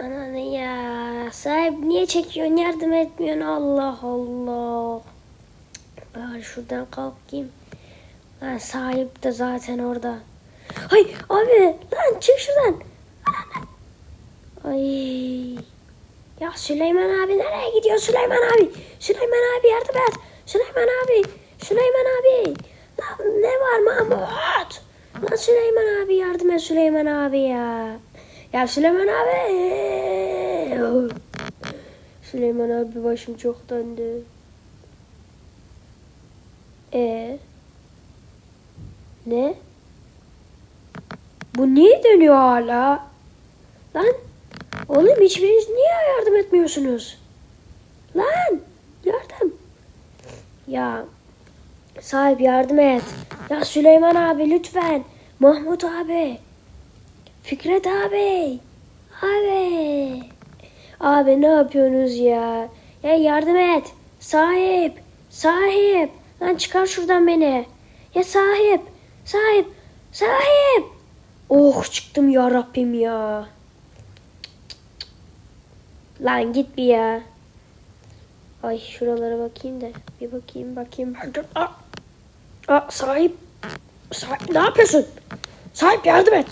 Ananı ya. Sahip niye çekiyorsun? Yardım etmiyorsun. Allah Allah. Bari şuradan kalkayım. Lan sahip de zaten orada. Ay abi lan çık şuradan. Ay. Ya Süleyman abi nereye gidiyor Süleyman abi? Süleyman abi yardım et. Süleyman abi. Süleyman abi. Lan ne var Mahmut? Lan Süleyman abi yardım et Süleyman abi ya. Ya Süleyman abi. Süleyman abi başım çok döndü. E Ne? Bu niye dönüyor hala? Lan oğlum hiçbiriniz niye yardım etmiyorsunuz? Lan yardım. Ya sahip yardım et. Ya Süleyman abi lütfen. Mahmut abi. Fikret abi. Abi. Abi ne yapıyorsunuz ya? Ya yardım et. Sahip. Sahip. Lan çıkar şuradan beni. Ya sahip. Sahip. Sahip. Oh çıktım ya Rabbim ya. Lan git bir ya. Ay şuralara bakayım da. Bir bakayım bakayım. Aa, aa, sahip. Sahip ne yapıyorsun? Sahip yardım et.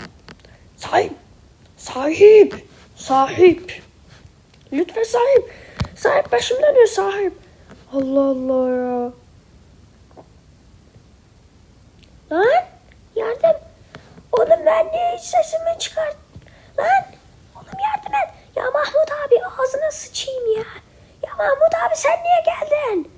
Sahip. Sahip. Sahip. Lütfen sahip. Sahip başım dönüyor sahip. Allah Allah ya. Lan yardım. Oğlum ben niye hiç sesimi çıkart? Lan oğlum yardım et. Ya Mahmut abi ağzına sıçayım ya. Ya Mahmut abi sen niye geldin?